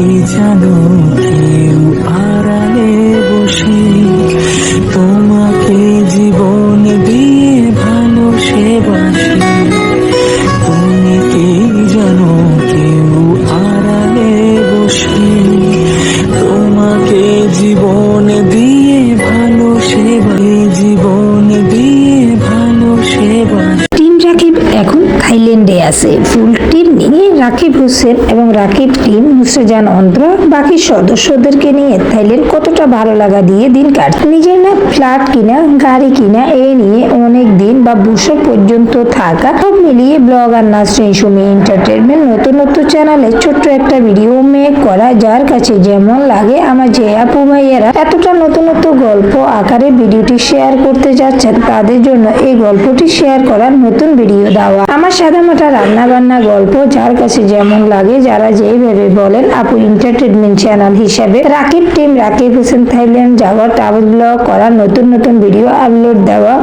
কি জানো? থাইল্যান্ডে আছে। ফুল নিয়ে রাকিব হোসেন এবং রাকিব টিম নুসরাজান অন্ধ্র বাকি সদস্যদেরকে নিয়ে থাইল্যান্ড কতটা ভালো লাগা দিয়ে দিন কাটছে নিজের না ফ্ল্যাট কিনা, গাড়ি কিনা এই নিয়ে অনেক দিন বা বছর পর্যন্ত থাকা। সব মিলিয়ে ব্লগ আর নাসরিন সুমি এন্টারটেনমেন্ট নতুন নতুন চ্যানেলে ছোট্ট একটা ভিডিও মেক করা, যার কাছে যেমন লাগে আমার যে আপু ভাইয়েরা এতটা নতুন নতুন গল্প আকারে ভিডিওটি শেয়ার করতে যাচ্ছেন, তাদের জন্য এই গল্পটি শেয়ার করার নতুন ভিডিও দেওয়া। আমার সাদামাটা রান্না বান্না গল্প যার কাছে যেমন লাগে, যারা যেইভাবে বলেন, আপু এন্টারটেনমেন্ট চ্যানেল হিসাবে রাকিব টিম রাকিব হোসেন থাইল্যান্ড যাওয়া ট্রাভেল ব্লগ করা নতুন নতুন ভিডিও আপলোড দেওয়া।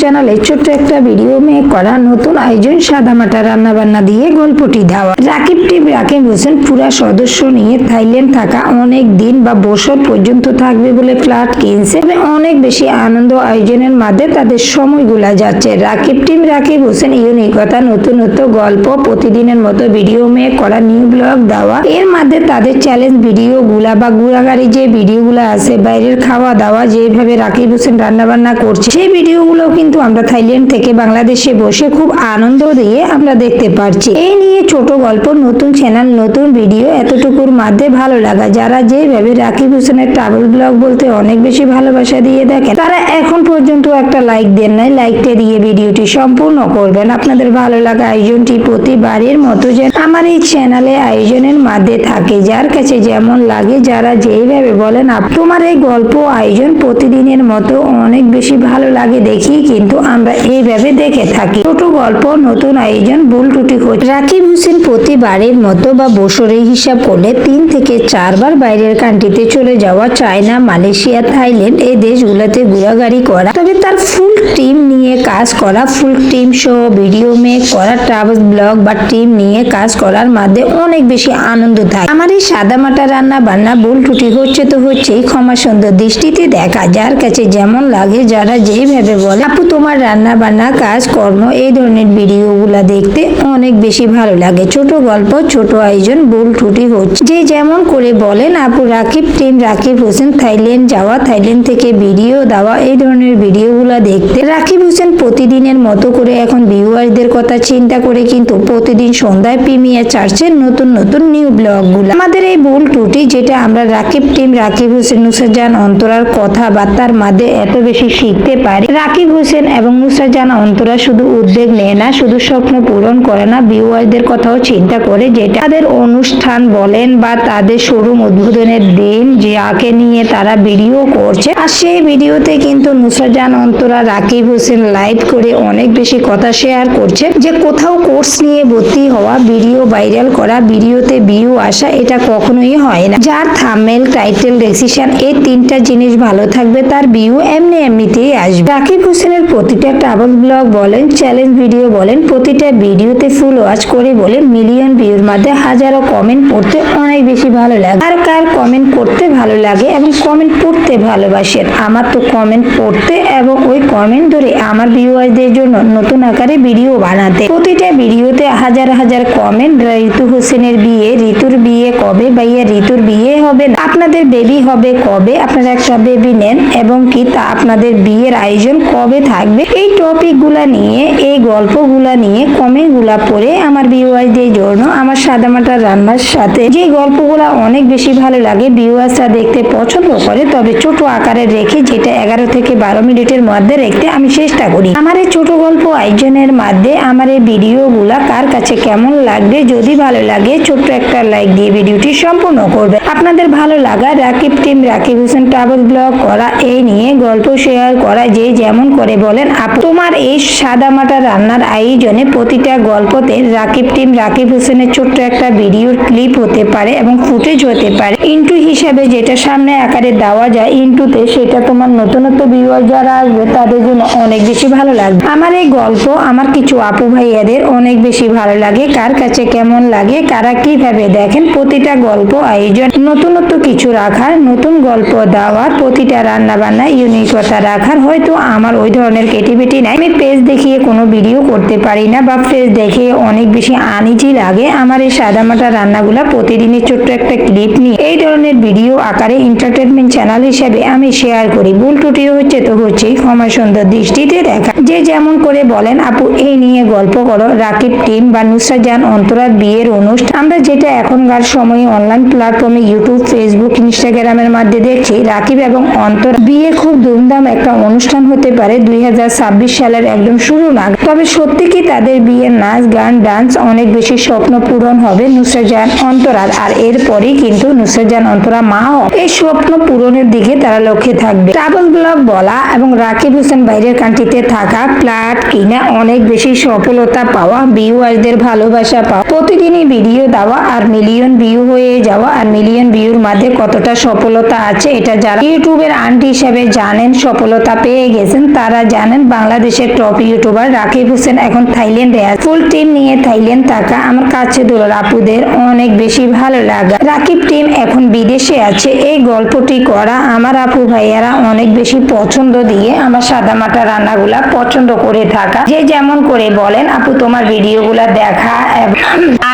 চ্যানেলে ছোট্ট একটা ভিডিও মেয়ে করা নতুন আয়োজন সাদা মাটা রান্না বান্না দিয়ে গল্পটি দেওয়া। রাকিব টিম রাকিব হোসেন পুরা সদস্য নিয়ে থাইল্যান্ড থাকা অনেক দিন বা বছর পর্যন্ত থাকবে বলে ফ্ল্যাট কিনছে। তবে অনেক বেশি আনন্দ আয়োজনের মাঝে তাদের সময় সময়গুলা যাচ্ছে। রাকিব টিম রাকিব হোসেন ইউনিকতা নতুন নতুন গল্প প্রতিদিনের মতো ভিডিও মেক করা নিউ ব্লগ দেওয়া। এর মাঝে তাদের চ্যালেঞ্জ ভিডিও গুলা বা গুড়াগাড়ি যে ভিডিও গুলা আছে, বাইরের খাওয়া দাওয়া যেভাবে রাকিব হোসেন রান্না বান্না করছে, সেই ভিডিওগুলো কিন্তু আমরা থাইল্যান্ড থেকে বাংলাদেশে বসে খুব আনন্দ দিয়ে আমরা দেখতে পারছি। এই নিয়ে ছোট গল্প নতুন চ্যানেল নতুন ভিডিও এতটুকুর মধ্যে ভালো লাগা। যারা যেভাবে রাকিব হোসেনের ট্রাভেল ব্লগ বলতে অনেক বেশি ভালোবাসা দিয়ে দেখেন, তারা এখন পর্যন্ত একটা লাইক দেন নাই লাইকটা দিয়ে ভিডিওটি সম্পূর্ণ করবেন। আপনাদের ভালো লাগা আয়োজনটি প্রতিবারের মতো যেন আমার এই চ্যানেলে আয়োজনের মধ্যে থাকে। যার কাছে যেমন লাগে, যারা যেইভাবে বলেন তোমার এই গল্প আয়োজন প্রতিদিনের মতো অনেক বেশি ভালো লাগে দেখি, কিন্তু আমরা এইভাবে দেখে থাকি। ছোট গল্প, নতুন আয়োজন, ভুল হচ্ছে। রাকিব হোসেন প্রতিবারের মতো বা বছরের হিসাব করলে তিন থেকে চারবার বাইরের কান্ট্রিতে চলে যাওয়া চায়না, মালয়েশিয়া, থাইল্যান্ড এই দেশগুলোতে ঘোরাঘুরি করা। তবে তার ফুল টিম নিয়ে কাজ করা full team show video make করা ট্রাভেল ব্লগ বা টিম নিয়ে কাজ করার মধ্যে অনেক বেশি আনন্দ থাকে। আমার এই সাদা মাটা রান্না বান্না ভুল ত্রুটি হচ্ছে তো হচ্ছেই ক্ষমা সুন্দর দৃষ্টিতে দেখা। যার কাছে যেমন লাগে, যারা যেভাবে বলে, আপু, তোমার রান্না বান্না কাজ কর্ম এই ধরনের ভিডিওগুলা দেখতে অনেক বেশি ভালো লাগে। ছোট গল্প, ছোট আয়োজন, ভুল ত্রুটি হচ্ছে। যে যেমন করে বলেন, আপু রাকিব, টিম রাকিব হোসেন, থাইল্যান্ড যাওয়া, থাইল্যান্ড থেকে ভিডিও দেওয়া, এই ধরনের ভিডিওগুলা দেখতে। রাকিব হোসেন প্রতিদিনের মতো করে এখন ভিউয়ারদের কথা চিন্তা করে কিন্তু প্রতিদিন সন্ধ্যায় প্রিমিয়ার চার্চের নতুন নতুন নিউ ব্লগগুলো। আমাদের এই ভুল ত্রুটি যেটা আমরা রাকিব, টিম রাকিব হোসেন, নুসরাজান অন্তরার কথাবার্তার মাঝে এত বেশি শিখতে পারি। রাকিব হোসেন এবং নুসরাজান অন্তরা শুধু উদ্যোগ নেয় না, শুধু স্বপ্ন পূরণ করে না, ভিউয়ারদের কথাও চিন্তা করে যেটা তাদের অনুষ্ঠান বলেন বা তাদের শোরুম উদ্বোধনের দিন যাকে নিয়ে তারা ভিডিও করছে। আর সেই ভিডিওতে কিন্তু নুসরাজান অন্তরা রাকিব হোসেন লাইভ করে অনেক বেশি কথা শেয়ার করছে যে কোথাও কোর্স নিয়ে ভর্তি হওয়া, ভিডিও ভাইরাল করা, ভিডিওতে ভিউ আসা এটা কখনোই হয় না। যার থামেল টাইটেল ডেসিশন এই তিনটা জিনিস ভালো থাকবে তার ভিউ এমনি এমনিতেই আসবে। রাকিব হোসেনের প্রতিটা ট্রাভেল ব্লগ বলেন চ্যালেঞ্জ ভিডিও বলেন, প্রতিটা ভিডিওতে ফুল ওয়াচ করে বলেন মিলিয়ন ভিউর মধ্যে হাজারো কমেন্ট পড়তে অনেক বেশি ভালো লাগে। আর কার কমেন্ট পড়তে ভালো লাগে এবং কমেন্ট পড়তে ভালোবাসেন, আমার তো কমেন্ট পড়তে এবং ওই কমেন্ট ধরে আমার ভিউয়ারদের জন্য নতুন আকারে ভিডিও বানাতে। প্রতিটা ভিডিওতে হাজার হাজার কমেন্ট ঋতু হোসেনের বিয়ে, ঋতুর বিয়ে কবে বা ভাইয়া ঋতুর বিয়ে হবে না? আপনাদের বেবি হবে কবে? আপনারা একটা বেবি নেন এবং কি তা আপনাদের বিয়ের আয়োজন কবে থাকবে? এই টপিকগুলা নিয়ে, এই গল্পগুলা নিয়ে কমেন্টগুলা পড়ে আমার ভিউয়ারদের জন্য আমার সাদামাটা রান্নার সাথে যে গল্পগুলা অনেক বেশি ভালো লাগে ভিউয়ার্সরা দেখতে পছন্দ করে, তবে ছোট আকারে রেখে যেটা এগারো থেকে বারো মিনিটের মধ্যে রাখতে আমি চেষ্টা করি। আমার এই ছোট গল্প আয়োজনের মধ্যে আমার এই ভিডিওগুলা কার কাছে কেমন লাগবে, যদি ভালো লাগে, ছোট্ট একটা লাইক দিয়ে ভিডিওটি সম্পূর্ণ করবে আপনাদের ভালো লাগা, Rakib team Rakib Hossain travel vlog করা, এই নিয়ে গল্প শেয়ার করা, যে যেমন করে বলেন তোমার এই সাদা মাটা রান্নার আয়োজনে প্রতিটা গল্পতে রাকিব টিম রাকিব হোসেনের ছোট্ট একটা ভিডিওর ক্লিপ হতে পারে এবং ফুটেজ হতে পারে। ইন্টু হিসাবে যেটা সামনে আকারে দেওয়া যায় ইন্টুতে সেটা তোমার নতুনত্ব ভিউয়ার যারা আসবে, তাদের জন্য অনেক বেশি ভালো লাগবে। আমার এই গল্প আমার কিছু আপু ভাইয়াদের অনেক বেশি ভালো লাগে। কার কাছে কেমন লাগে, কারা কীভাবে দেখেন, প্রতিটা গল্প আয়োজন, নতুনত্ব কিছু রাখার, নতুন গল্প দেওয়ার, প্রতিটা রান্না বান্না ইউনিকতা রাখার, হয়তো আমার ওই ধরনের ক্রিয়েটিভিটি নাই। আমি পেজ দেখিয়ে কোনো ভিডিও করতে পারি না বা পেজ দেখে অনেক বেশি আনিজি লাগে আমার এই সাদামাটা রান্নাগুলো প্রতিদিনের ছোট্ট একটা ক্লিপ নিয়ে। এই ধরনের ভিডিও আকারে এন্টারটেনমেন্ট চ্যানেল হিসেবে আমি শেয়ার করি। ভুল ত্রুটিও হচ্ছে তো হচ্ছে ক্ষমা সুন্দর দৃষ্টিতে দেখা। যে যেমন করে বলেন, আপু, এই নিয়ে গল্প করো। রাকিব টিম বা নুসরা জান অন্তরার বিয়ের অনুষ্ঠান। আমরা যেটা এখনকার সময়ে অনলাইন প্ল্যাটফর্মে ইউটিউব ফেসবুক ইনস্টাগ্রামের মধ্যে দেখছি, রাকিব এবং অন্তরা বিয়ে খুব ধুমধাম একটা অনুষ্ঠান হতে পারে দুই হাজার ছাব্বিশ সালের একদম শুরু না তবে সত্যি কি তাদের বিয়ের নাচ, গান ডান্স অনেক বেশি স্বপ্ন পূরণ হবে নুসরাত জান অন্তরার আর এরপরই কিন্তু নুসরাত জান অন্তরা মা। এই স্বপ্ন পূরণের দিকে তারা লক্ষ্যে থাকবে। ট্রাভেল ব্লগ বলা এবং রাকিব হোসেন বাইরের কান্ট্রিতে থাকা ফ্ল্যাট কিনা অনেক বেশি সফলতা পাওয়া ভিউয়ারদের ভালোবাসা পাওয়া, প্রতিদিনই ভিডিও দেওয়া আর মিলিয়ন ভিউ হয়ে যাওয়া আর মিলিয়ন ভিউর মাঝে কতটা সফলতা আছে এটা যারা ইউটিউবের আন্টি হিসাবে জানেন সফলতা পেয়ে গেছেন, তারা জানেন বাংলাদেশের টপ ইউটিউবার রাকিব হোসেন এখন থাইল্যান্ডে আছে। ফুল টিম নিয়ে থাইল্যান্ড থাকা আমার কাছে দোলার আপুদের অনেক বেশি ভালো লাগা। রাকিব টিম এখন বিদেশে আছে। এই গল্পটি করা আমার আপু ভাইয়ারা অনেক বেশি পছন্দ দিয়ে আমার সাদামাটা রান্নাগুলা পছন্দ করে থাকা। যে যেমন করে বলেন, আপু, তোমার ভিডিওগুলা দেখা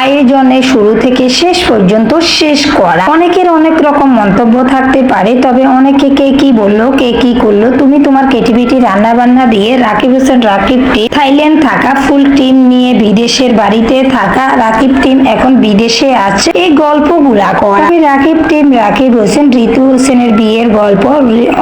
আয়োজনে শুরু থেকে শেষ পর্যন্ত শেষ করা। অনেকের অনেক রকম মন্তব্য থাকতে পারে, তবে অনেকে কে কি বলল, কে কি করল, তুমি তোমার ক্রিয়েটিভিটি রান্না বান্না দিয়ে রাকিব হোসেন, রাকিব টিম থাইল্যান্ড থাকা, ফুল টিম নিয়ে বিদেশের বাড়িতে থাকা রাকিব টিম এখন বিদেশে আছে। এই গল্পগুলা করা। রাকিব টিম রাকিব হোসেন, ঋতু হোসেনের বিয়ের গল্প,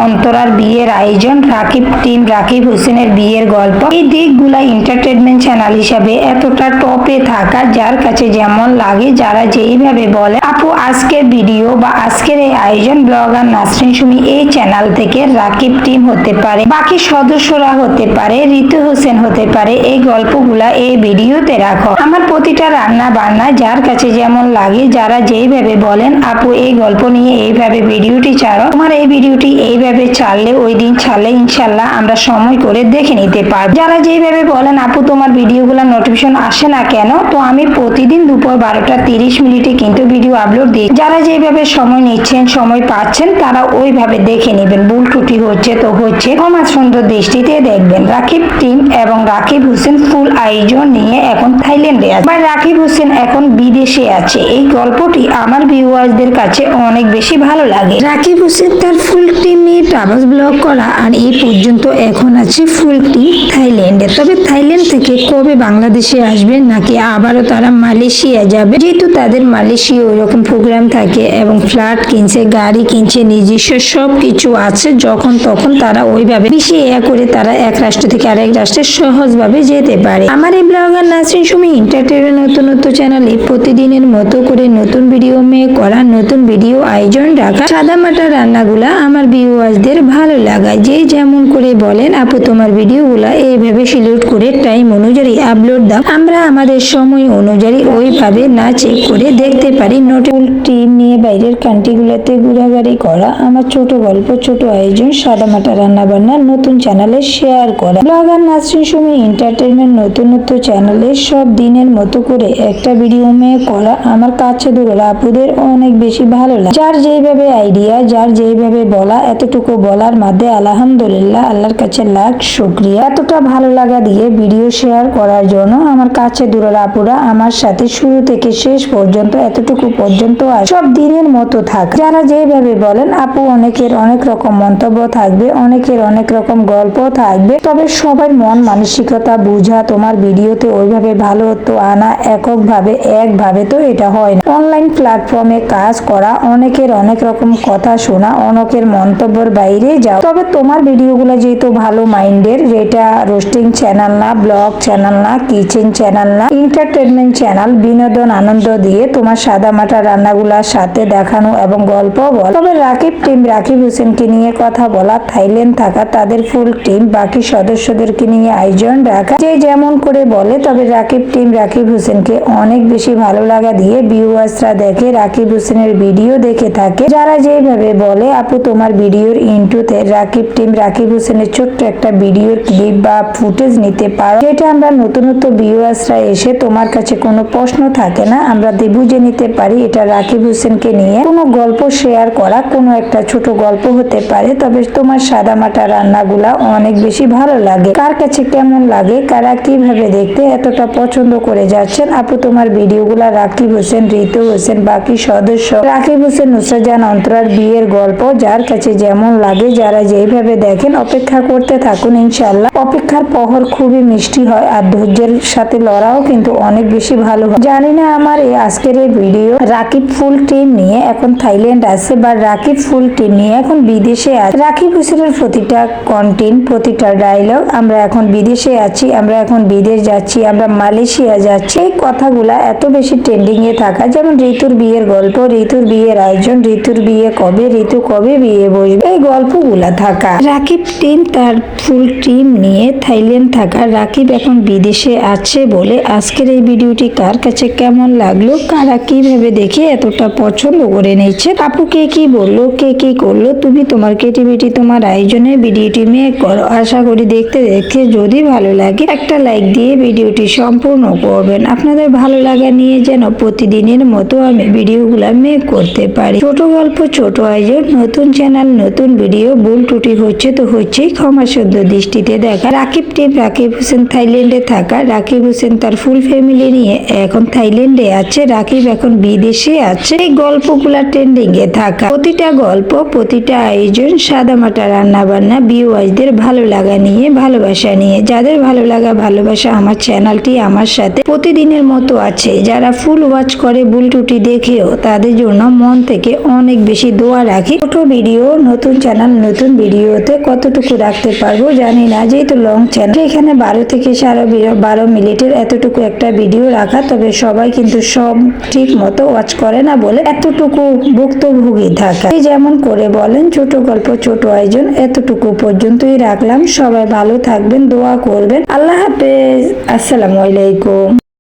অন্তরার বিয়ের আয়োজন, রাকিব টিম রাকিব হোসেনের বিয়ের গল্প। এই দিকগুলা এন্টারটেনমেন্ট চ্যানেল হিসাবে এতটা টপে থাকা যার কাছে যেমন লাগে, যারা যেইভাবে বলে। আপু, আজকের ভিডিও বা আজকের এই আয়োজন ব্লগার নাসরিন সুমি এই চ্যানেল থেকে রাকিব টিম হতে পারে, বাকি সদস্যরা হতে পারে, ঋতু হোসেন হতে পারে। এই গল্পগুলা এই ভিডিওতে রাখো। আমার প্রতিটা রান্না বান্না যার কাছে যেমন লাগে, যারা যেইভাবে বলেন, আপু, এই গল্প নিয়ে এইভাবে ভিডিওটি ছাড়ো। তোমার এই ভিডিওটি এইভাবে ছাড়লে, ওই দিন ছাড়লে ইনশাল্লাহ আমরা সময় করে দেখে নিতে পারব। যারা যেইভাবে বলেন, আপু, তোমার ভিডিওগুলো নোটিফিকেশন আসে না কেন? তো আমি প্রতিদিন দুপুর বারোটা তিরিশ মিনিটে কিন্তু ভিডিও আপলোড দিই। যারা যেভাবে সময় নিচ্ছেন, সময় পাচ্ছেন, তারা ওইভাবে দেখে নেবেন। ভুল ত্রুটি হচ্ছে তো হচ্ছে। ক্ষমা সুন্দর দৃষ্টিতে দেখবেন। রাকিব টিম এবং রাকিব হোসেন ফুল আয়োজন নিয়ে এখন থাইল্যান্ডে আছে। বা রাকিব হোসেন এখন বিদেশে আছে। এই গল্পটি আমার ভিউয়ার্সদের কাছে অনেক বেশি ভালো লাগে। রাকিব হোসেন তার ফুল টিম নিয়ে ট্রাভেলস ব্লগ করা আর এই পর্যন্ত এখন আছে ফুল টিম থাইল্যান্ডে। তবে থাইল্যান্ড থেকে কবে বাংলাদেশে আসবে নাকি আবারও তারা মালয়েশিয়া যাবে? যেহেতু তাদের মালয়েশিয়া ওইরকম প্রোগ্রাম থাকে এবং ফ্ল্যাট কিনছে, গাড়ি কিনছে, নিজস্ব সব কিছু আছে, যখন তখন তারা ওইভাবে বেশি এয়া করে তারা এক রাষ্ট্র থেকে আরেক রাষ্ট্রে সহজভাবে যেতে পারে। আমার এই ব্লগার নাসরিন সুমি এন্টারটেনের নতুন নতুন চ্যানেলে প্রতিদিনের মতো করে নতুন ভিডিও মেয়ে করা, নতুন ভিডিও আয়োজন রাখা, সাদামাটা রান্নাগুলা আমার ভিউয়ার্সদের ভালো লাগায় যে যেমন করে বলেন, আপু, তোমার ভিডিওগুলা এইভাবে সিলেক্ট করে টাইম অনুযায়ী আপলোড দাও। আমরা আমাদের সময় অনুযায়ী ওইভাবে না চেক করে দেখতে পারি। নোটিফুল টিম নিয়ে বাইরের কান্ট্রিগুলোতে ঘোরাঘুরি করা, আমার ছোট গল্প, ছোট আয়োজন, সাদামাটা রান্না বান্না নতুন চ্যানেলে শেয়ার করা। ব্লগার নাসরিন সুমি এন্টারটেনমেন্ট নতুন নতুন চ্যানেলে সব দিনের মতো করে একটা ভিডিও মেয়ে করা আমার কাছে দূরের আপুদের অনেক বেশি ভালো লাগে। যার যেইভাবে আইডিয়া যার যেইভাবে বলা, এতটুকু বলার মধ্যে আলহামদুলিল্লাহ, আল্লাহর কাছে লাখ শুক্রিয়া। এতটা ভালো লাগা দিয়ে ভিডিও শেয়ার করার জন্য আমার কাছে দূরের আপুরা আমার সাথে শুরু থেকে শেষ পর্যন্ত, এতটুকু পর্যন্ত আর সব দিনের মতো থাক। যারা যেভাবে বলেন, আপু অনেকের অনেক রকম মন্তব্য থাকবে, অনেকের অনেক রকম গল্প থাকবে। তবে সবার মন মানসিকতা বুঝা, তোমার ভিডিওতে ওইভাবে ভালো তো আনা এককভাবে, একভাবে তো এটা হয় না। অনলাইন প্ল্যাটফর্মে কাজ করা অনেকের অনেক রকম কথা শোনা, অনেকের মন্তব্যের বাইরে যাও তবে তোমার ভিডিওগুলো যেহেতু ভালো মাইন্ডের, যেটা রোস্টিং চ্যানেল না, ব্লগ চ্যানেল না, কিচেন চ্যানেল না এন্টারটেনমেন্ট চ্যানেল, বিনোদন আনন্দ দিয়ে তোমার সাদা মাটা রান্নাগুলার সাথে দেখানো এবং গল্প বল। তবে রাকিব টিম রাকিব হোসেনকে নিয়ে কথা বলা, থাইল্যান্ড থাকা তাদের ফুল টিম বাকি সদস্যদেরকে নিয়ে আয়োজন রাখা। যে যেমন করে বলে, তবে রাকিব টিম রাকিব হোসেনকে অনেক বেশি ভালো লাগা দিয়ে ভিউয়ার্সরা দেখে রাকিব হোসেনের ভিডিও দেখে থাকে। যারা যেভাবে বলে, আপু, তোমার ভিডিওর ইন্টুতে রাকিব টিম, রাকিব হোসেনের ছোট্ট একটা ভিডিওর ক্লিপ বা ফুটেজ নিতে পারো। যেটা আমরা নতুন নতুন ভিউয়ার্সরা এসে তোমার কাছে কোনো প্রশ্ন থাকে না, আমরা বুঝে নিতে পারি এটা রাকিব হোসেনকে নিয়ে। কোনো গল্প শেয়ার করা, কোনো একটা ছোট গল্প হতে পারে, তবে তোমার সাদামাটা রান্নাগুলা অনেক বেশি ভালো লাগে। কার কাছে কেমন লাগে, কারা কীভাবে দেখতে এতটা পছন্দ করে যাচ্ছেন আপু, তোমার ভিডিওগুলা রাকিব হোসেন ঋতু হোসেন, বাকি সদস্য। রাকিব হোসেন, নুসরাজান অন্তরার বিয়ের গল্প, যার কাছে যেমন লাগে যারা যেভাবে দেখেন, অপেক্ষা করতে থাকুন ইনশাল্লাহ অপেক্ষার পহর খুবই মিষ্টি হয় আর ধৈর্যের সাথে লড়াও কিন্তু অনেক বেশি ভালো হয়। জানি না আমার এই আজকের এই ভিডিও রাকিব ফুল টিম নিয়ে এখন থাইল্যান্ড আছে বা রাকিব ফুল টিম নিয়ে এখন বিদেশে আছে। রাকিব হোসেনের প্রতিটা কন্টেন্ট প্রতিটা ডায়লগ আমরা এখন বিদেশে আছি, আমরা এখন বিদেশ যাচ্ছি, আমরা মালয়েশিয়া যাচ্ছি। কথাগুলা এত বেশি ট্রেন্ডিং এ থাকা, যেমন ঋতুর বিয়ের গল্প, ঋতুর বিয়ের আয়োজন, ঋতুর বিয়ে কবে, ঋতু কবে বিয়ে বসবে, এই গল্পগুলা থাকা। রাকিব টিম তার ফুল টিম নিয়ে থাইল্যান্ড থাকা। রাকিব এখন বিদেশে আছে বলে আজকের এই ভিডিওটি কার কাছে কেমন লাগল, কারা কীভাবে দেখে এতটা পছন্দ করে নিচ্ছে আপু কে কি বলল, কে কি করল, তুমি তোমার ক্রিয়েটিভিটি তোমার আয়োজনে ভিডিওটি মেক করো। আশা করি দেখতে দেখতে যদি ভালো লাগে, একটা লাইক দিয়ে ভিডিওটি সম্পূর্ণ করবেন। আপনাদের ভালো লাগা নিয়ে যেন প্রতিদিনের মতো আমি ভিডিওগুলো মেক করতে পারি। ছোট গল্প, ছোট আয়োজন নতুন চ্যানেল নতুন ভিডিও ভুল ত্রুটি হচ্ছে তো হচ্ছেই। ক্ষমা শুদ্ধ দৃষ্টিতে দেখা। রাকিব টিম রাকিব হোসেন থাইল্যান্ডে থাকা। রাকিব হোসেন তার ফুল ফ্যামিলি নিয়ে এখন থাইল্যান্ডে আছে। রাকিব এখন বিদেশে আছে। এই গল্পগুলা ট্রেন্ডিং এ থাকা। প্রতিটা গল্প, প্রতিটা আয়োজন, সাদামাটা রান্না বান্না বিওয়াইদের ভালো লাগা নিয়ে, ভালোবাসা নিয়ে। যাদের ভালো লাগা, ভালোবাসা আমার চ্যানেলটি আমার সাথে। প্রতিদিনের মতো আছে। যারা ফুল ওয়াচ করে ভুল টুটি দেখেও তাদের জন্য মন থেকে অনেক বেশি দোয়া রাখি। ছোট ভিডিও, নতুন চ্যানেল নতুন ভিডিওতে কতটুকু রাখতে পারব জানি না, যেহেতু লং চ্যানেল এখানে বারো থেকে সাড়ে বারো মিনিটের এতটুকু একটা ভিডিও রাখা, তবে সবাই কিন্তু সব ঠিক মতো ওয়াচ করে না বলে এতটুকু ভুক্তভোগী থাকা। যেমন করে বলেন, ছোট গল্প, ছোট আয়োজন এতটুকু পর্যন্তই রাখলাম। সবাই ভালো থাকবেন, দোয়া করবেন। আল্লাহ হাফেজ। আসসালামু আলাইকুম।